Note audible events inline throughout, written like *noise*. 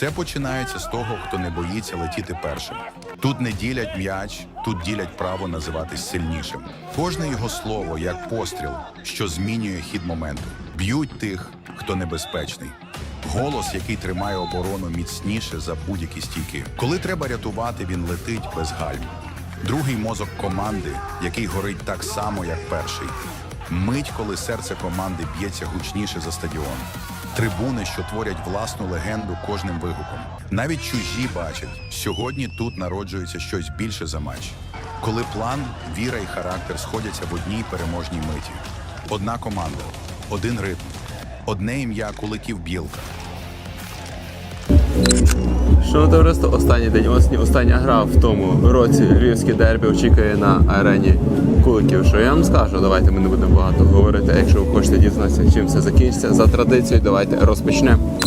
Все починається з того, хто не боїться летіти першим. Тут не ділять м'яч, тут ділять право називатись сильнішим. Кожне його слово як постріл, що змінює хід моменту. Б'ють тих, хто небезпечний. Голос, який тримає оборону міцніше за будь-які стійки. Коли треба рятувати, він летить без гальм. Другий мозок команди, який горить так само, як перший. Мить, коли серце команди б'ється гучніше за стадіон. Трибуни, що творять власну легенду кожним вигуком. Навіть чужі бачать, сьогодні тут народжується щось більше за матч. Коли план, віра і характер сходяться в одній переможній миті. Одна команда, один ритм, одне ім'я куликів білка. Що товариство, останній день осні остання гра в тому році львівське дербі очікує на арені Куликів. Що я вам скажу? Давайте ми не будемо багато говорити. Якщо ви хочете дізнатися, чим все закінчиться, за традицією, давайте розпочнемо.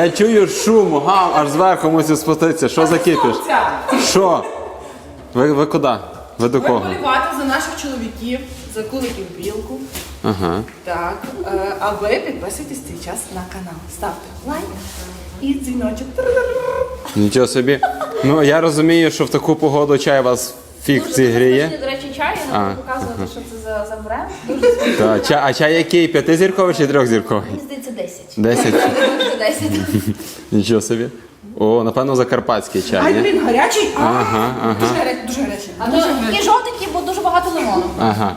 Я чую шум, гам, аж зверху мусив спуститися. Що за кіпіш? Що? Ви, ви куди? Ви до кого? Вболівати за наших чоловіків, за куликів білку. Ага. Так. Е, а ви підписуйтесь цей час на канал. Ставте лайк і дзвіночок. Нічого собі. Ну я розумію, що в таку погоду чай вас фіг в цій гріє. До речі, чай, я А, не буду показувати, що це за, за бренд. Дуже. Та, чай, а чай який? П'ятизірковий чи трьохзірковий? Мені здається, 10. Десять. Дуже 10. *laughs* Нічого собі. О, напевно, закарпатський чай. Ай, Ні? блін, гарячий. А, Ага, ага. Дуже гарячий, дуже гарячий. А то і жовтенький, бо дуже багато лимону. Ага.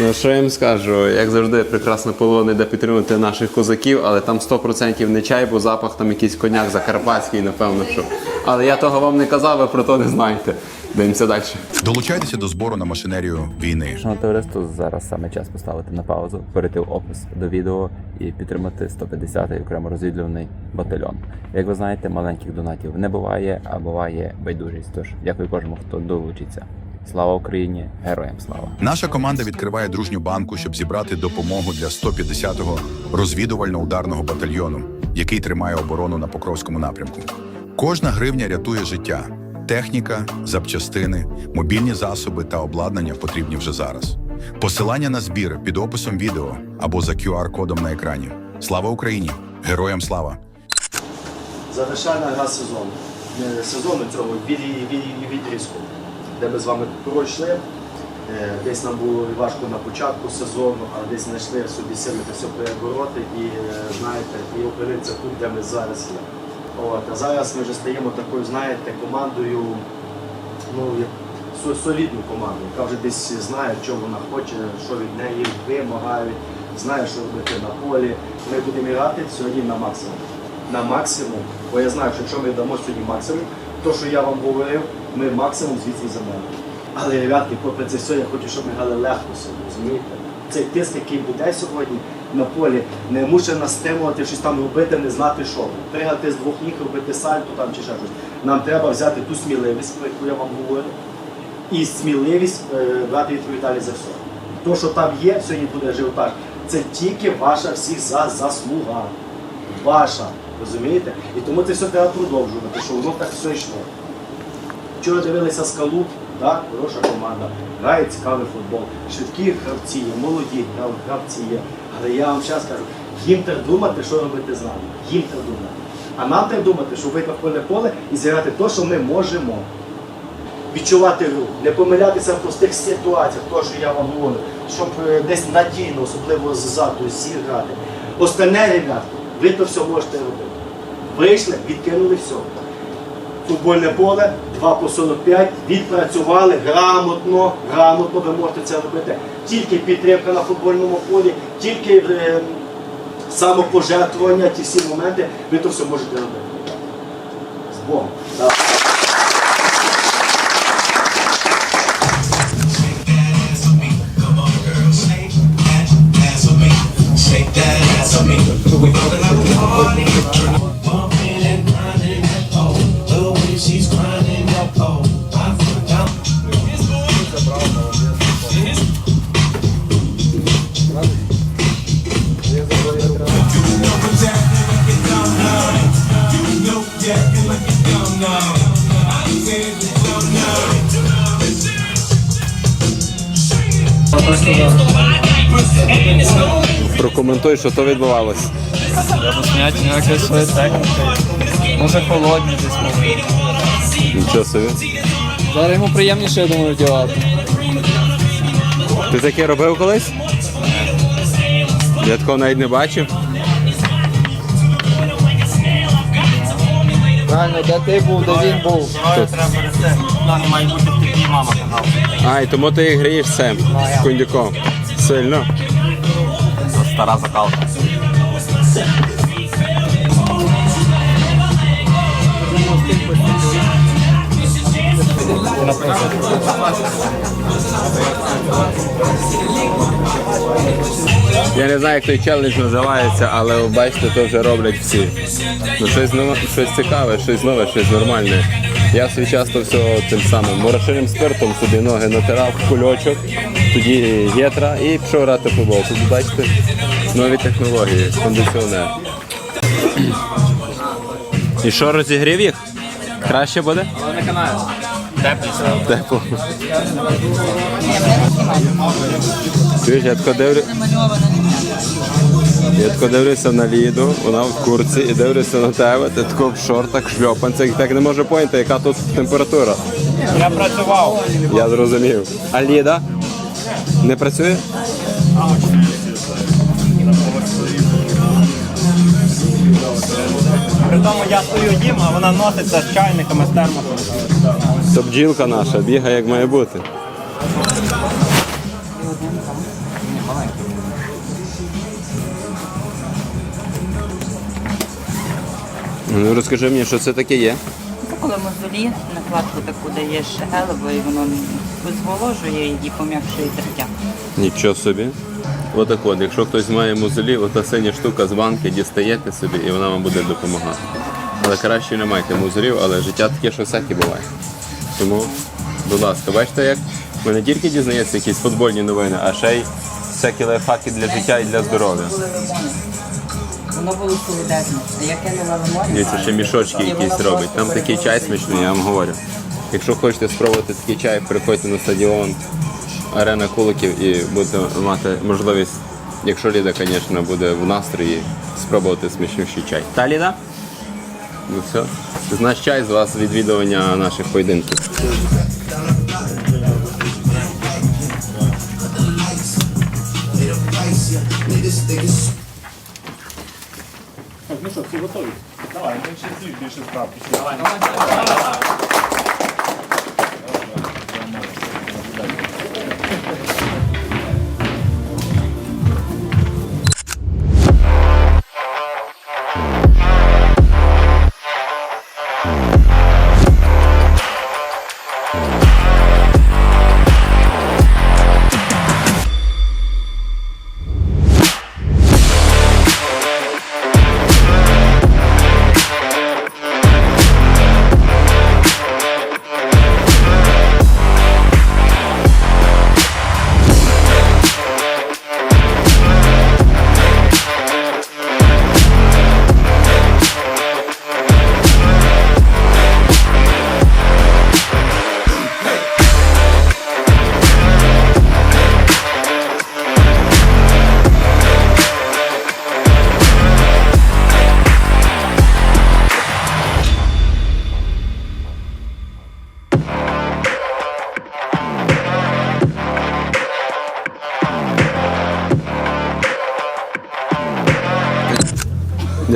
Ну, що я їм скажу, як завжди, прекрасна полона йде підтримувати наших козаків, але там 100% не чай, бо запах там якийсь коняк закарпатський, напевно, що. Але я того вам не казав, ви про то не знаєте. Дивимося далі. Долучайтеся до збору на машинерію війни. Шановне товариство, зараз саме час поставити на паузу, перейти в опис до відео і підтримати 150-й окремо розвідувальний батальйон. Як ви знаєте, маленьких донатів не буває, а буває байдужість. Тож дякую кожному, хто долучиться. Слава Україні! Героям слава! Наша команда відкриває дружню банку, щоб зібрати допомогу для 150-го розвідувально-ударного батальйону, який тримає оборону на Покровському напрямку. Кожна гривня рятує життя. Техніка, запчастини, мобільні засоби та обладнання потрібні вже зараз. Посилання на збір під описом відео або за QR-кодом на екрані. Слава Україні! Героям слава! Завершальна гра сезону. Сезону цього від, від, відрізку, де ми з вами пройшли. Е, Десь нам було важко на початку сезону, але десь знайшли собі сили це все перебороти і е, знаєте, і опинитися тут, де ми зараз є. От, а зараз ми вже стаємо такою, знаєте, командою, ну, як солідну команду, яка вже десь знає, що вона хоче, що від неї вимагають, знає, що робити на полі. Ми будемо грати сьогодні на максимум. На максимум, бо я знаю, що якщо ми дамо сьогодні максимум, то, що я вам говорив, ми максимум звідси заберемо. Але, ребятки, попри це все, я хочу, щоб ми грали легко сьогодні, розумієте? Цей тиск, який буде сьогодні на полі, не мусить нас стримувати щось там робити, не знати що. Пригати з двох ніг, робити сальто там чи ще щось. Нам треба взяти ту сміливість, про яку я вам говорю, і сміливість е, брати відповідальність за все. То, що там є, сьогодні буде ажіотаж, це тільки ваша всіх за заслуга. Ваша. Розумієте? І тому це все треба продовжувати, що воно так все йшло. Вчора дивилися скалу, так, хороша команда, грає цікавий футбол. Швидкі гравці є, молоді гравці є. Але я вам зараз кажу, їм треба думати, що робити з нами. Їм треба думати. А нам треба думати, щоб вийти в поле поле і зіграти те, що ми можемо. Відчувати гру, не помилятися в простих ситуаціях, то, що я вам говорю, щоб е, десь надійно, особливо ззаду, зіграти. Остальне, ребятки, ви то все можете робити. Вийшли, відкинули все футбольне поле, 2 по 45, відпрацювали грамотно, грамотно ви можете це робити. Тільки підтримка на футбольному полі, тільки е, самопожертвування, ті всі моменти, ви то все можете робити. З Богом. Shake that Прокоментуй, що то відбувалося. Снять ніякої своєї техніки. Може холодні десь може. Нічого собі. Зараз йому приємніше, я думаю, вдягати. Ти таке робив колись? Я такого навіть не бачив. Правильно, де ти був, де він був. А, і тому ти і грієш цим кондюком. Сильно. Стара закалка. Я не знаю, як той челендж називається, але бачите, то вже роблять всі. Ну, щось, нове- щось цікаве, щось нове, щось нормальне. Я свій час то все тим самим морошиним спиртом собі ноги натирав, кульочок, тоді гетра і пішов грати футбол. Тут бачите нові технології, кондиціонер. І що, розігрів їх? Краще буде? Але не канає. Тепліше. Тепло. Чуєш, я тако дивлю... Я тако дивлюся на Ліду, вона в курці і дивлюся на тебе, ти тако в шортах, шльопанцях, так не можу поняти, яка тут температура. Я працював. Я зрозумів. А Ліда? Не працює? При тому я стою їм, а вона носиться з чайниками, з термосом. То бджілка наша бігає як має бути. Ну розкажи мені, що це таке є? Коли мозолі накладку таку даєш елево, і воно зволожує і пом'якшує тертя. Нічого собі. Отак от, якщо хтось має мозолі, ота синя штука з банки дістаєте собі і вона вам буде допомагати. Але краще не майте мозолів, але життя таке, що всяке буває. Тому, будь ласка, бачите, як ми не тільки дізнаємося якісь футбольні новини, а ще й всякі лайфхаки для життя і для здоров'я. Воно було солодезне. А я кинула лимон. Дивіться, ще мішочки якісь робить. Там такий чай смачний, я вам говорю. Якщо хочете спробувати такий чай, приходьте на стадіон Арена Куликів і будете мати можливість, якщо Ліда, звісно, буде в настрої, спробувати смачніший чай. Та Ліда? Ну все. З наш чай з вас відвідування наших поєдинків.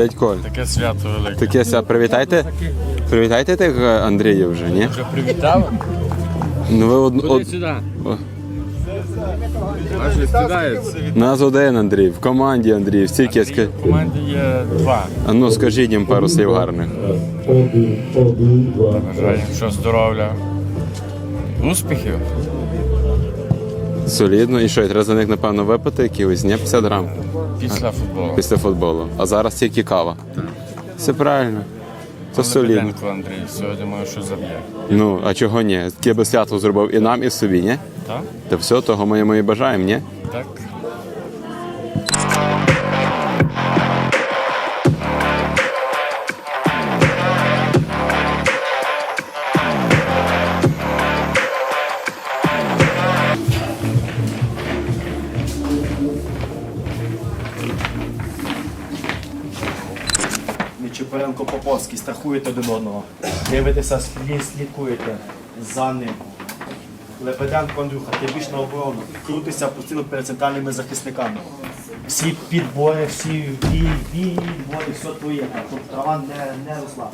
Дядь Коль, Таке свято велике. таке ся привітайте. Привітайте тих е, Андріїв вже, ні? Вже привітав? Ну ви од... од... сюди. О. Відсідається. Нас один Андрій, в команді Андрій, стільки ска... В команді є два. А ну скажіть їм пару слів гарних. Бажаю що здоров'я. Успіхів. Солідно. І що, і треба за них, напевно, випити якихось, ні? 50 грам. Після футболу. Після футболу. А зараз тільки кава. Так. Все правильно. Це солідно. Андрій, сьогодні маю що заб'є. Ну, а чого ні? Ти би свято зробив і нам, і собі, ні? Так? Та все, того ми йому і бажаємо, ні? Так. Страхуєте один одного. Дивитеся, слід- слідкуєте за ним. Лебеденко Андрюха, ти більш на оборону. Крутися постійно перед центральними захисниками. Всі підбори, всі вій, все твоє. Щоб трава не, не росла.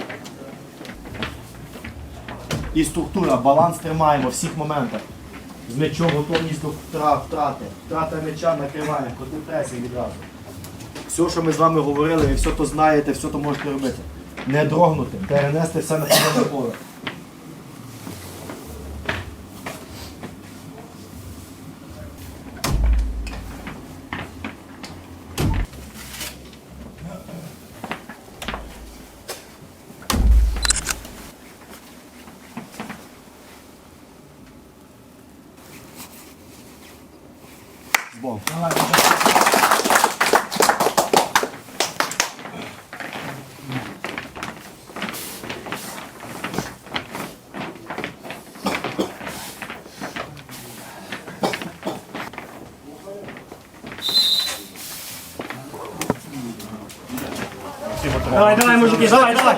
І структура, баланс тримаємо в всіх моментах. З м'ячом готовність до втрати. Втрата м'яча накриваємо, контрпресінг відразу. Все, що ми з вами говорили, ви все то знаєте, все то можете робити. Не дрогнути, перенести все на поле. З Богом. Давай, давай, мужики, давай, давай.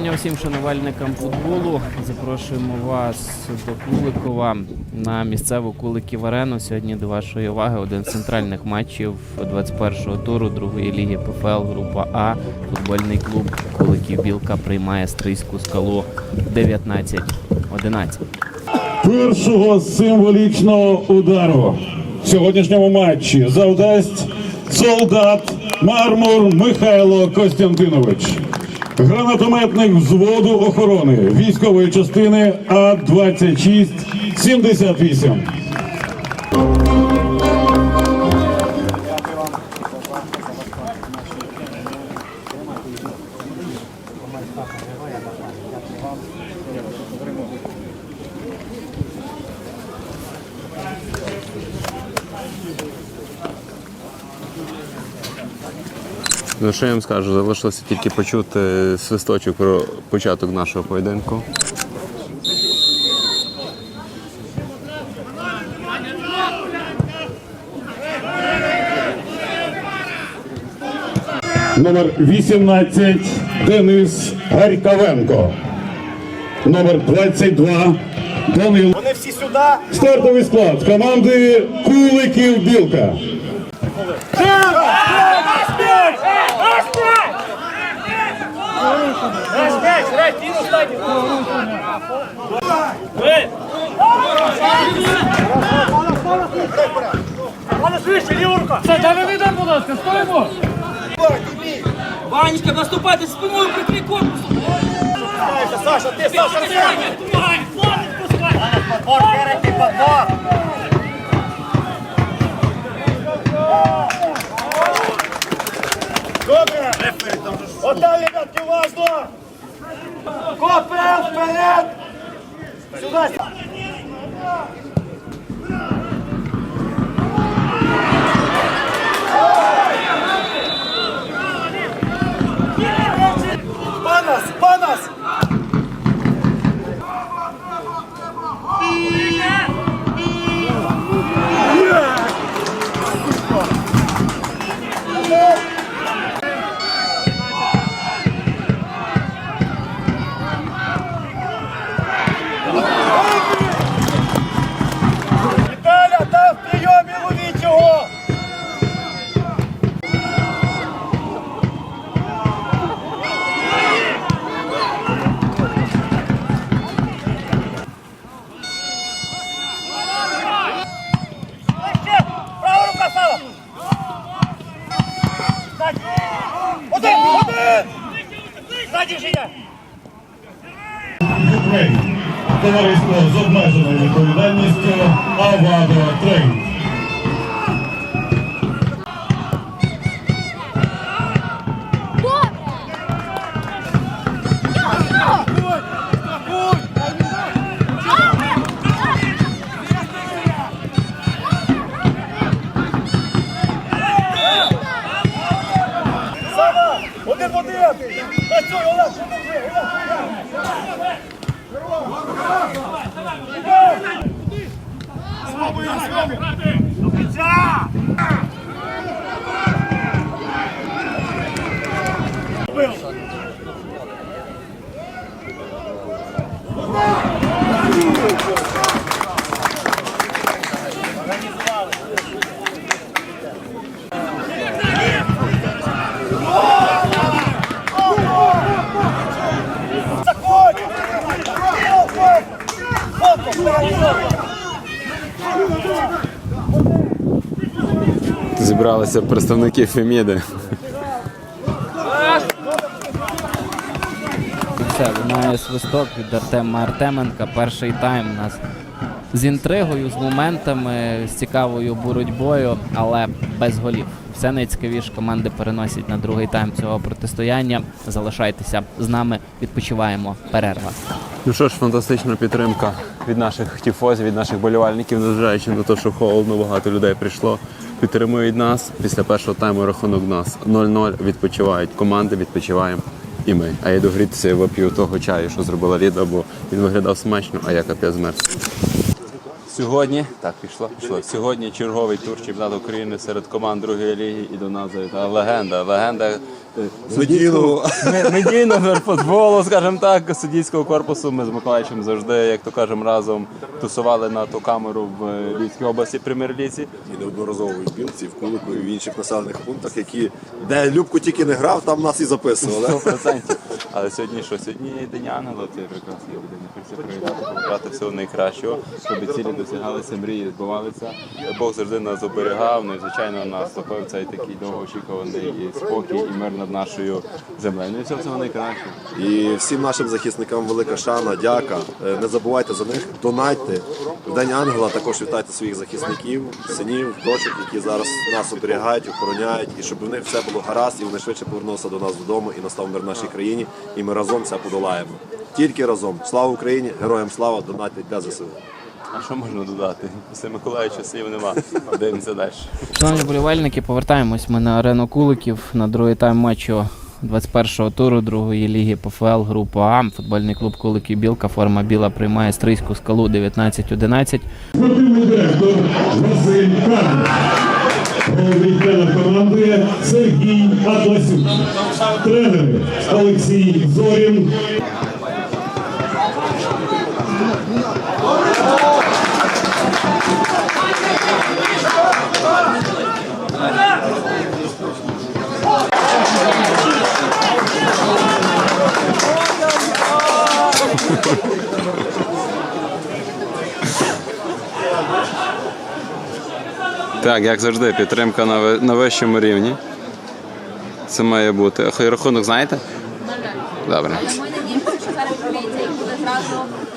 Вітання всім шанувальникам футболу. Запрошуємо вас до Куликова на місцеву Куликів арену. Сьогодні до вашої уваги один з центральних матчів 21-го туру другої ліги ПФЛ Група А. Футбольний клуб Куликів Білка приймає стрийську скалу 19-11. першого символічного удару в сьогоднішньому матчі завдасть солдат Мармур Михайло Костянтинович, гранатометник взводу охорони військової частини А 2678 Ну що я вам скажу, залишилося тільки почути свисточок про початок нашого поєдинку. Номер 18 Денис Гарьковенко. Номер 22 Данило. Вони всі сюди. Стартовий склад команди Куликів Білка. Ванечка, наступайте спиною, прикрий корпус! Саша, ти, Саша, ти! Подбор, Кирик, подбор. Добре! Отдай, ребятки, важно! Копер, вперед! Сюди! Alvarado. Зібралися представники Феміди. Все, лунає свисток від Артема Артеменка. Перший тайм у нас з інтригою, з моментами, з цікавою боротьбою, але без голів. Все найцікавіше команди переносять на другий тайм цього протистояння. Залишайтеся з нами, відпочиваємо. Перерва. Ну що ж, фантастична підтримка від наших тіфозів, від наших болівальників, незважаючи на те, що холодно, багато людей прийшло. Підтримують нас. Після першого тайму рахунок нас 0-0. Відпочивають команди, відпочиваємо і ми. А я йду грітися і вип'ю того чаю, що зробила Ліда, бо він виглядав смачно, а я капець змерз. Сьогодні так пішло. пішло. Сьогодні черговий тур чемпіонату України серед команд другої ліги і до нас завітала легенда. Легенда е, медійного футболу, скажімо так, суддівського корпусу. Ми з Миколаївичем завжди, як то кажемо, разом тусували на ту камеру в е, Львівській області прем'єр-лізі. і неодноразово в Білці, в Кулику і в інших населених пунктах, які де Любко тільки не грав, там нас і записували. 100%. Але сьогодні що? Сьогодні День Ангела, це прекрасний людина. Хочеться привітати, побажати всього найкращого, щоб цілі досягалися, мрії збувалися. Бог завжди нас оберігав, ну і звичайно наступив цей такий довгоочікуваний спокій і мир над нашою землею. Ну і всього всього найкращого. І всім нашим захисникам велика шана, дяка. Е, Не забувайте за них, донатьте. В День Ангела також вітайте своїх захисників, синів, дочок, які зараз нас оберігають, охороняють, і щоб в них все було гаразд, і вони швидше повернулися до нас додому і настав мир нашій країні. І ми разом це подолаємо. Тільки разом. Слава Україні! Героям слава! Донатьте для ЗСУ. А що можна додати? Після Миколаївича слів нема. Дивимося далі. Шановні болівальники, повертаємось ми на арену Куликів на другий тайм матчу 21-го туру другої ліги ПФЛ група А. Футбольний клуб Куликів Білка. Форма біла приймає стрийську скалу 19-11. Спортивний директор Василь Карн. Команди Сергій Атласюк. Тренери Олексій Зорін. Так, як завжди, підтримка на, вищому рівні. Це має бути. А хай рахунок знаєте? Добре. Ми надіємося, що зараз прийдеться і буде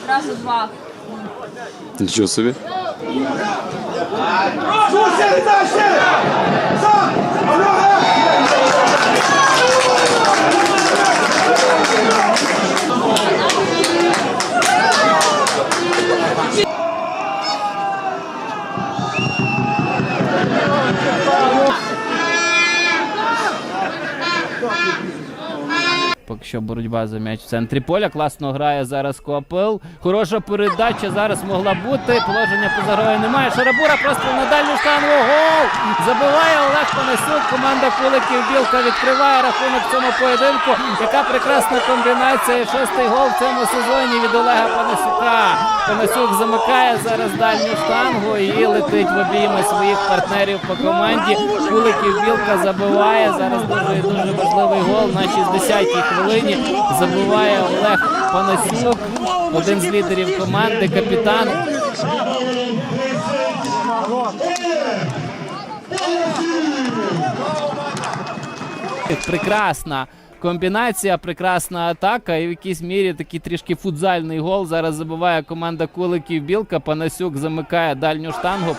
зразу два. Нічого собі. 祝现在现在。Thank. Що боротьба за м'яч в центрі поля. Класно грає зараз Копил. Хороша передача зараз могла бути. Положення поза грою немає. Шарабура просто на дальню штангу. Гол! Забиває Олег Панасюк. Команда Куликів Білка відкриває рахунок в цьому поєдинку. Яка прекрасна комбінація. Шостий гол в цьому сезоні від Олега Панасюка. Панасюк замикає зараз дальню штангу і летить в обійми своїх партнерів по команді. Куликів Білка забиває. Зараз дуже дуже важливий гол на 60-й хвилині. Забиває Олег Панасюк, один з лідерів команди, капітан. Прекрасна комбінація, прекрасна атака і в якійсь мірі такий трішки футзальний гол. Зараз забиває команда Куликів Білка. Панасюк замикає дальню штангу.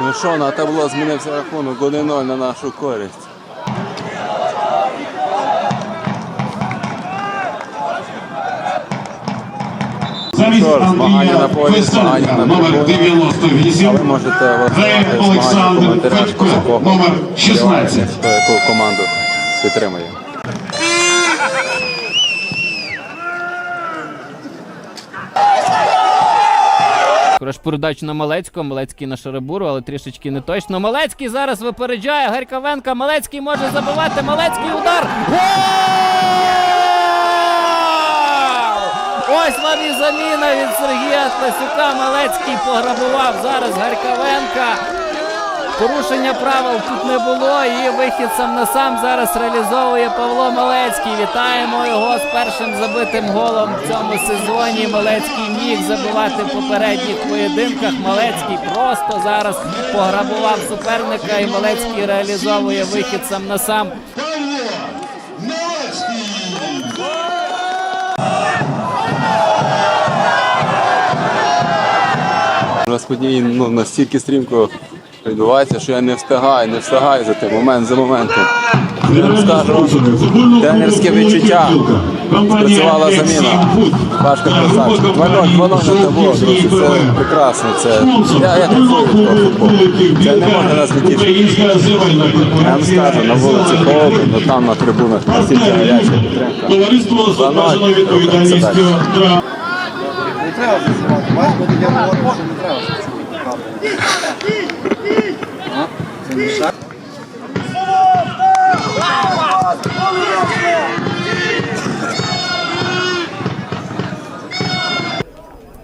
Ну що, на табло змінився рахунок 1-0 на нашу користь. Що ж, змагання на полі, змагання на номер 98, ви можете влаштувати змагання в коментарях, Федько, хто кого номер 16. яку команду підтримує. Кураж передачу на Малецького. Малецький на Шарабуру, але трішечки не точно. Малецький зараз випереджає Гарьковенка. Малецький може забивати. Малецький удар. Ось вам і заміна від Сергія Тласюка. Малецький пограбував зараз Гарьковенка. Порушення правил тут не було. І вихід сам на сам зараз реалізовує Павло Малецький. Вітаємо його з першим забитим голом в цьому сезоні. Малецький міг забивати в попередніх поєдинках. Малецький просто зараз пограбував суперника. І Малецький реалізовує вихід сам на сам. Нас ну, настільки стрімко відбувається, що я не встигаю, не встигаю за тим момент за моментом. Я вам скажу, тренерське відчуття. Спрацювала заміна. Важко красавчик. 2-0, 2-0 на табло, друзі. Це прекрасно. Це я, я кайфую від того футболу. Це не може нас не тішити. Я вам скажу, на вулиці холодно, але там на трибунах настільки гаряча підтримка. Товариство з 2-0, обмеженою рухаємося відповідальністю. далі.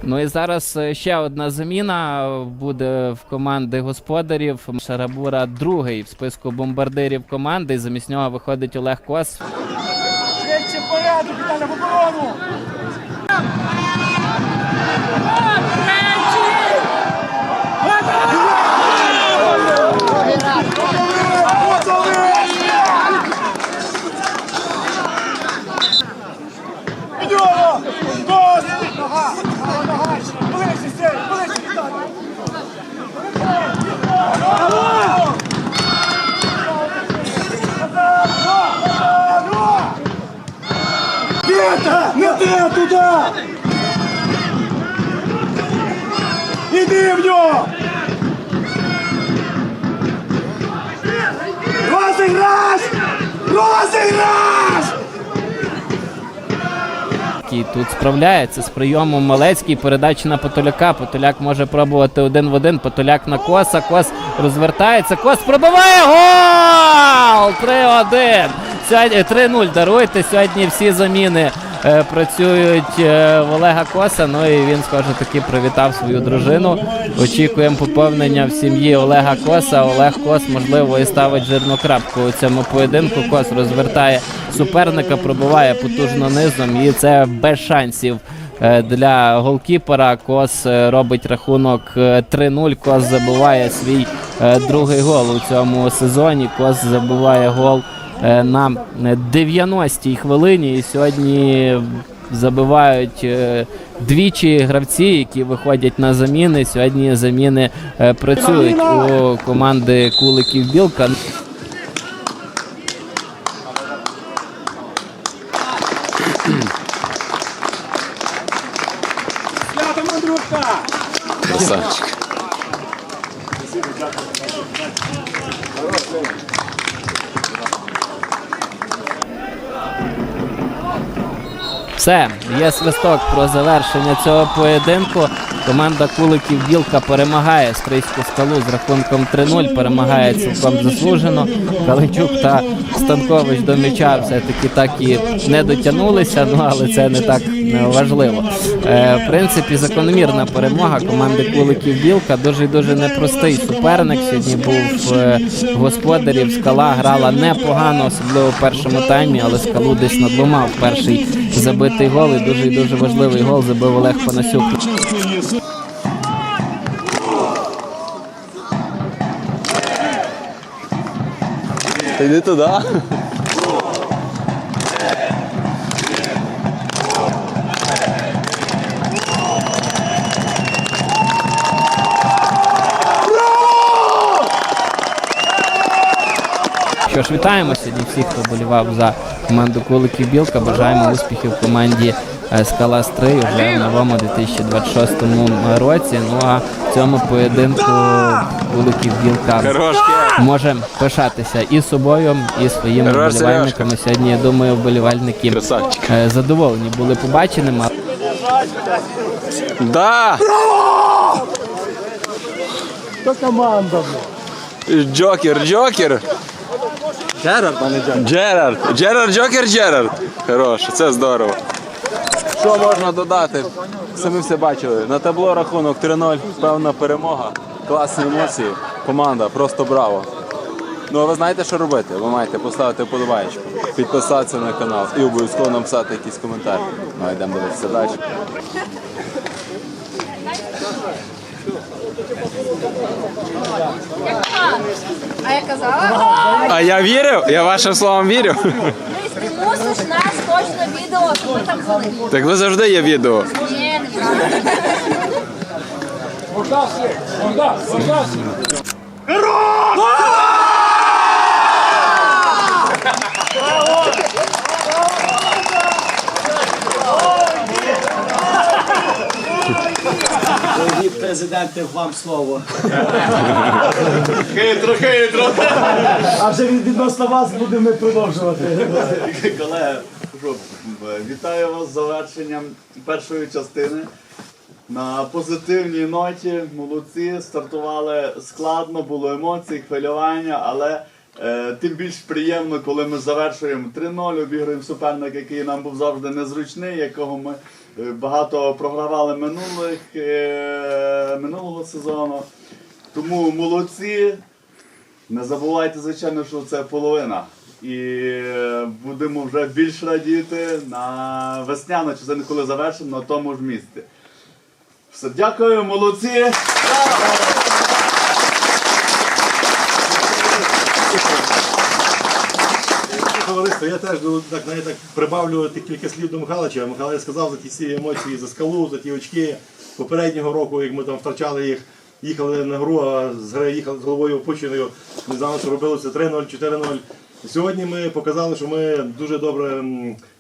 Ну і зараз е, ще одна заміна буде в команди господарів. Шарабура другий в списку бомбардирів команди. І Замість нього виходить Олег Кос. Порядок, в оборону! Пета! Не те туди! Іди в нього! Розіграш! Розіграш! Який тут справляється з прийомом Малецький. Передача на Потоляка. Потоляк може пробувати один в один. Потоляк на коса. Кос розвертається. Кос пробиває гол! 3-1. Сьогодні 3-0. Даруйте. Сьогодні всі заміни працюють е, в Олега Коса. Ну і він, схоже, таки привітав свою дружину. Очікуємо поповнення в сім'ї Олега Коса. Олег Кос, можливо, і ставить жирну крапку у цьому поєдинку. Кос розвертає суперника, пробиває потужно низом, і це без шансів. е, Для голкіпера Кос е, робить рахунок е, 3-0. Кос забиває свій е, другий гол у цьому сезоні. Кос забиває гол е, на 90-й хвилині. І сьогодні забивають е, двічі гравці, які виходять на заміни. Сьогодні заміни е, працюють у команди Куликів Білка. Красавчик. Все, є свисток про завершення цього поєдинку. Команда Куликів Білка перемагає стрийську скалу з рахунком 3-0. Перемагає цілком заслужено. Калинчук та Станкович до м'яча все-таки так і не дотягнулися, ну але це не так важливо. Е, в принципі, закономірна перемога команди Куликів Білка. Дуже дуже непростий суперник. Сьогодні був е, господарів. Скала грала непогано, особливо в першому таймі, але скалу десь надломав перший забитий гол. І дуже дуже важливий гол забив Олег Панасюк. Та йди туди. Що ж, вітаємо сьогодні всіх, хто болівав за команду Куликів Білка. Бажаємо успіхів команді е, Скала Стрий вже в новому 2026 році. Ну а в цьому поєдинку Куликів Білка може пишатися і собою, і своїми вболівальниками. Сьогодні, я думаю, вболівальники е, задоволені були побаченими. Да! То команда. Джокер, Джокер. Джерард, а не Джерард. Джерард. Джерард, Джокер, Джерард. Хорош, це здорово. Що можна додати? Самі все бачили. На табло рахунок 3-0, певна перемога. Класні емоції. Команда, просто браво. Ну а ви знаєте, що робити? Ви маєте поставити вподобайку, підписатися на канал і обов'язково написати якийсь коментар. Ну а йдемо дивитися далі. А я казала, А я вірив, я вашим словам вірю. Мусиш нас точно відео, щоб ми там були. Так ви завжди є відео. Ні, не правда. Дорогі президенти, вам слово. Хитро, хитро. А вже відносно вас будемо продовжувати. Колеги, вітаю вас з завершенням першої частини. На позитивній ноті молодці стартували складно, було емоції, хвилювання, але е, тим більш приємно, коли ми завершуємо 3-0, обіграємо суперника, який нам був завжди незручний, якого ми багато програвали минулих, е, минулого сезону. Тому молодці, не забувайте, звичайно, що це половина. І е, будемо вже більш радіти на весняну частину, коли завершимо на тому ж місці. Все, дякую, молодці! Товариство, я теж ну, так, навіть так прибавлю кілька слів до Михайловича. Михайлович сказав за ті всі емоції за скалу, за ті очки попереднього року, як ми там втрачали їх, їхали на гру, а з гри їхали з головою опущеною. Не знали, що робили це 3-0, 4-0. Сьогодні ми показали, що ми дуже добре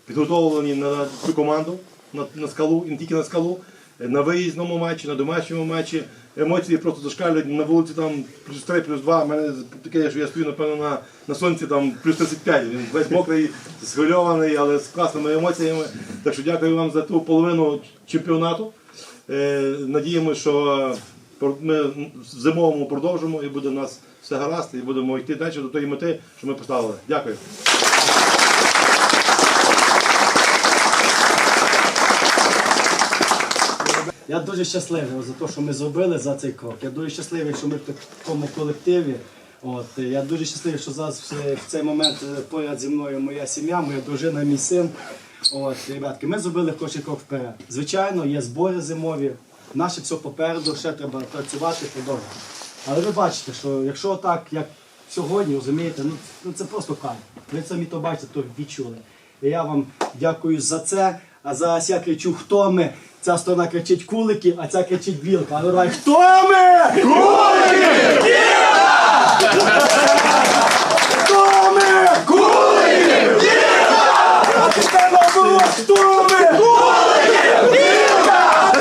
підготовлені на цю команду, на, на скалу, і не тільки на скалу. На виїзному матчі, на домашньому матчі емоції просто зашкалюють. На вулиці там плюс 3, плюс 2. У мене таке, що я стою, напевно, на, на сонці там плюс 35. Він весь мокрий, схвильований, але з класними емоціями. Так що дякую вам за ту половину чемпіонату. Е, надіємося, що ми в зимовому продовжимо і буде у нас все гаразд, і будемо йти далі до тої мети, що ми поставили. Дякую. Я дуже щасливий за те, що ми зробили за цей крок. Я дуже щасливий, що ми в такому колективі. От, я дуже щасливий, що зараз в в цей момент е, поряд зі мною моя сім'я, моя дружина, мій син. От, ребятки, ми зробили хороший крок вперед. Звичайно, є збори зимові, наше все попереду, ще треба працювати, продовжувати. Але ви бачите, що якщо так, як сьогодні, розумієте, ну, ну це просто кайф. Ви самі то бачите, то відчули. І я вам дякую за це. А зараз я кричу, хто ми? Ця сторона кричить кулики, а ця кричить білка. А вона хто ми? Кулики! Білка! Хто ми? Кулики! Білка! Хто ми? Кулики! Білка!